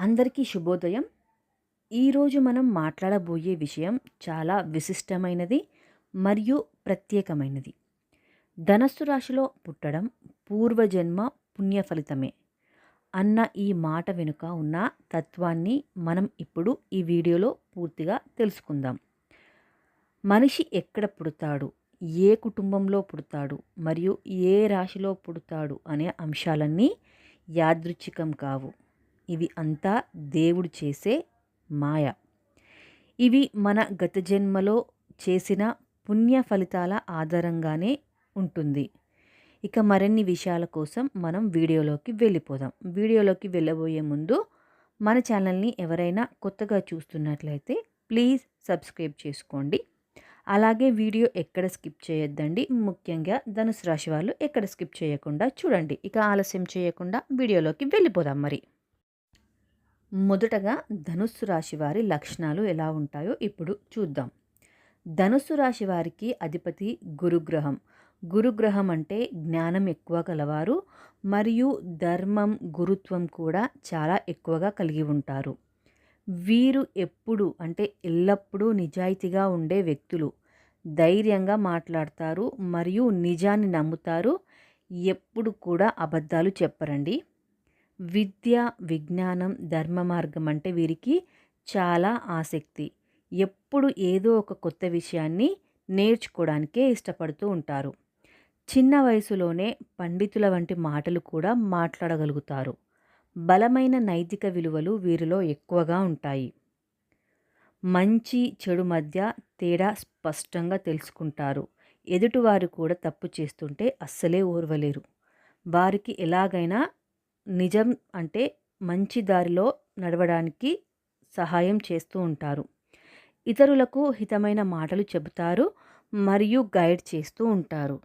అందరికీ శుభోదయం. ఈరోజు మనం మాట్లాడబోయే విషయం చాలా విశిష్టమైనది మరియు ప్రత్యేకమైనది. ధనస్సు రాశిలో పుట్టడం పూర్వజన్మ పుణ్య ఫలితమే అన్న ఈ మాట వెనుక ఉన్న తత్వాన్ని మనం ఇప్పుడు ఈ వీడియోలో పూర్తిగా తెలుసుకుందాం. మనిషి ఎక్కడ పుడతాడు? ఏ కుటుంబంలో పుడతాడు? మరియు ఏ రాశిలో పుడతాడు? అనే అంశాలన్నీ యాదృచ్ఛికం కావు. ఇవి అంతా దేవుడు చేసే మాయ. ఇవి మన గత జన్మలో చేసిన పుణ్య ఫలితాల ఆధారంగానే ఉంటుంది. ఇక మరిన్ని విషయాల కోసం మనం వీడియోలోకి వెళ్ళిపోదాం. వీడియోలోకి వెళ్ళబోయే ముందు మన ఛానల్ని ఎవరైనా కొత్తగా చూస్తున్నట్లయితే ప్లీజ్ సబ్స్క్రైబ్ చేసుకోండి. అలాగే వీడియో ఎక్కడ స్కిప్ చేయొద్దండి ముఖ్యంగా ధనుసు రాశి వాళ్ళు ఎక్కడ స్కిప్ చేయకుండా చూడండి. ఇక ఆలస్యం చేయకుండా వీడియోలోకి వెళ్ళిపోదాం మరి. మొదటగా ధనుస్సు రాశి వారి లక్షణాలు ఎలా ఉంటాయో ఇప్పుడు చూద్దాం. ధనుస్సు రాశి వారికి అధిపతి గురుగ్రహం. గురుగ్రహం అంటే జ్ఞానం ఎక్కువ కలవారు మరియు ధర్మం గురుత్వం కూడా చాలా ఎక్కువగా కలిగి ఉంటారు. వీరు ఎప్పుడు అంటే ఎల్లప్పుడూ నిజాయితీగా ఉండే వ్యక్తులు. ధైర్యంగా మాట్లాడతారు మరియు నిజాన్ని నమ్ముతారు. ఎప్పుడు కూడా అబద్ధాలు చెప్పరండి. విద్య విజ్ఞానం ధర్మ మార్గం అంటే వీరికి చాలా ఆసక్తి. ఎప్పుడు ఏదో ఒక కొత్త విషయాన్ని నేర్చుకోవడానికే ఇష్టపడుతూ ఉంటారు. చిన్న వయసులోనే పండితుల వంటి మాటలు కూడా మాట్లాడగలుగుతారు. బలమైన నైతిక విలువలు వీరిలో ఎక్కువగా ఉంటాయి. మంచి చెడు మధ్య తేడా స్పష్టంగా తెలుసుకుంటారు. ఎదుటివారు కూడా తప్పు చేస్తుంటే అస్సలే ఓర్వలేరు. వారికి ఎలాగైనా నిజం అంటే మంచి దారిలో నడవడానికి సహాయం చేస్తూ ఉంటారు. ఇతరులకు హితమైన మాటలు చెబుతారు మరియు గైడ్ చేస్తూ ఉంటారు.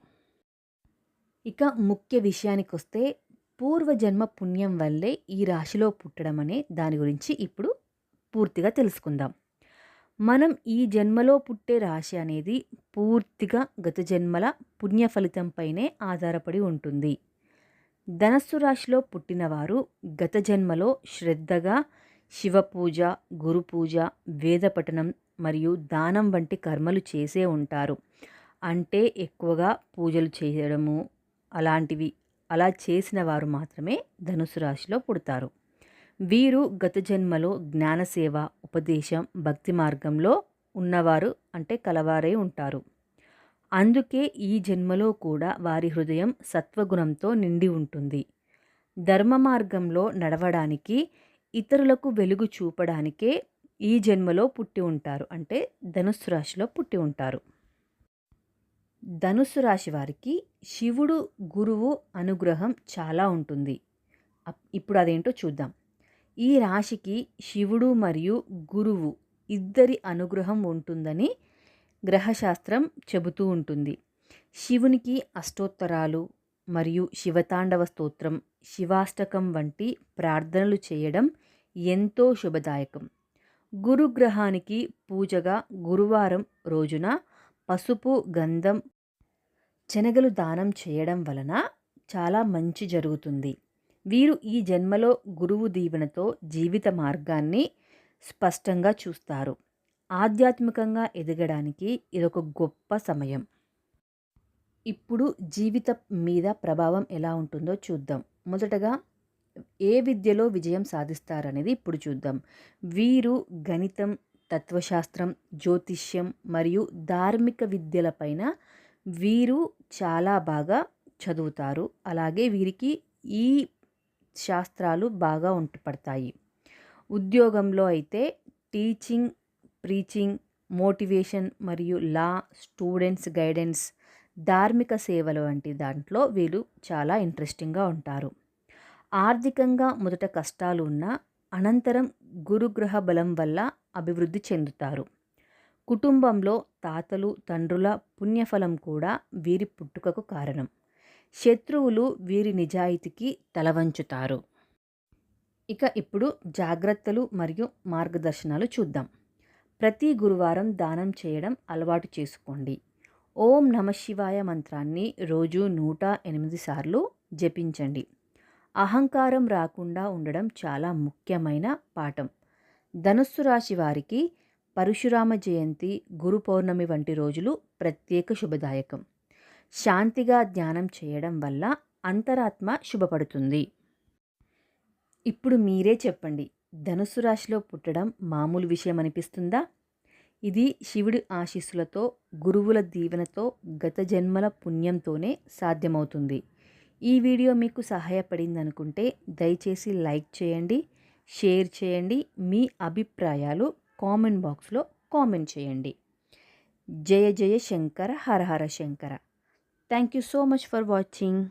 ఇక ముఖ్య విషయానికి వస్తే పూర్వజన్మ పుణ్యం వల్లే ఈ రాశిలో పుట్టడం అనే దాని గురించి ఇప్పుడు పూర్తిగా తెలుసుకుందాం. మనం ఈ జన్మలో పుట్టే రాశి అనేది పూర్తిగా గత జన్మల పుణ్య ఫలితంపైనే ఆధారపడి ఉంటుంది. ధనస్సు రాశిలో పుట్టినవారు గత జన్మలో శ్రద్ధగా శివపూజ గురుపూజ వేద పఠనం మరియు దానం వంటి కర్మలు చేసే ఉంటారు. అంటే ఎక్కువగా పూజలు చేయడము అలాంటివి అలా చేసిన వారు మాత్రమే ధనుసు రాశిలో పుడతారు. వీరు గత జన్మలో జ్ఞానసేవ ఉపదేశం భక్తి మార్గంలో ఉన్నవారు అంటే కలవారై ఉంటారు. అందుకే ఈ జన్మలో కూడా వారి హృదయం సత్వగుణంతో నిండి ఉంటుంది. ధర్మ మార్గంలో నడవడానికి ఇతరులకు వెలుగు చూపడానికే ఈ జన్మలో పుట్టి ఉంటారు. అంటే ధనుస్సు రాశిలో పుట్టి ఉంటారు. ధనుస్సు రాశి వారికి శివుడు గురువు అనుగ్రహం చాలా ఉంటుంది. ఇప్పుడు అదేంటో చూద్దాం. ఈ రాశికి శివుడు మరియు గురువు ఇద్దరి అనుగ్రహం ఉంటుందని గ్రహశాస్త్రం చెబుతూ ఉంటుంది. శివునికి అష్టోత్తరాలు మరియు శివతాండవ స్తోత్రం శివాష్టకం వంటి ప్రార్థనలు చేయడం ఎంతో శుభదాయకం. గురుగ్రహానికి పూజగా గురువారం రోజున పసుపు గంధం శనగలు దానం చేయడం వలన చాలా మంచి జరుగుతుంది. వీరు ఈ జన్మలో గురువు దీవెనతో జీవిత మార్గాన్ని స్పష్టంగా చూస్తారు. ఆధ్యాత్మికంగా ఎదగడానికి ఇదొక గొప్ప సమయం. ఇప్పుడు జీవితం మీద ప్రభావం ఎలా ఉంటుందో చూద్దాం. మొదటగా ఏ విద్యలో విజయం సాధిస్తారనేది ఇప్పుడు చూద్దాం. వీరు గణితం తత్వశాస్త్రం జ్యోతిష్యం మరియు ధార్మిక విద్యలపైన వీరు చాలా బాగా చదువుతారు. అలాగే వీరికి ఈ శాస్త్రాలు బాగా ఉంటుపడతాయి. ఉద్యోగంలో అయితే టీచింగ్ ప్రీచింగ్ మోటివేషన్ మరియు లా స్టూడెంట్స్ గైడెన్స్ ధార్మిక సేవలు వంటి దాంట్లో వీళ్ళు చాలా ఇంట్రెస్టింగ్గా ఉంటారు. ఆర్థికంగా మొదట కష్టాలు ఉన్న అనంతరం గురుగ్రహ బలం వల్ల అభివృద్ధి చెందుతారు. కుటుంబంలో తాతలు తండ్రుల పుణ్యఫలం కూడా వీరి పుట్టుకకు కారణం. శత్రువులు వీరి నిజాయితీకి తలవంచుతారు ఇక ఇప్పుడు జాగ్రత్తలు మరియు మార్గదర్శనాలు చూద్దాం. ప్రతి గురువారం దానం చేయడం అలవాటు చేసుకోండి. ఓం నమ శివాయ మంత్రాన్ని రోజు నూట ఎనిమిది సార్లు జపించండి. అహంకారం రాకుండా ఉండడం చాలా ముఖ్యమైన పాఠం. ధనుస్సు రాశి వారికి పరశురామ జయంతి గురు పౌర్ణమి వంటి రోజులు ప్రత్యేక శుభదాయకం. శాంతిగా ధ్యానం చేయడం వల్ల అంతరాత్మ శుభపడుతుంది. ఇప్పుడు మీరే చెప్పండి ధనుసు రాశిలో పుట్టడం మామూలు విషయం అనిపిస్తుందా? ఇది శివుడి ఆశీస్సులతో గురువుల దీవెనతో గత జన్మల పుణ్యంతోనే సాధ్యమవుతుంది. ఈ వీడియో మీకు సహాయపడింది అనుకుంటే దయచేసి లైక్ చేయండి షేర్ చేయండి మీ అభిప్రాయాలు కామెంట్ బాక్స్లో కామెంట్ చేయండి. జయ జయ Shankara Hara Hara Shankara. Thank you so much for watching.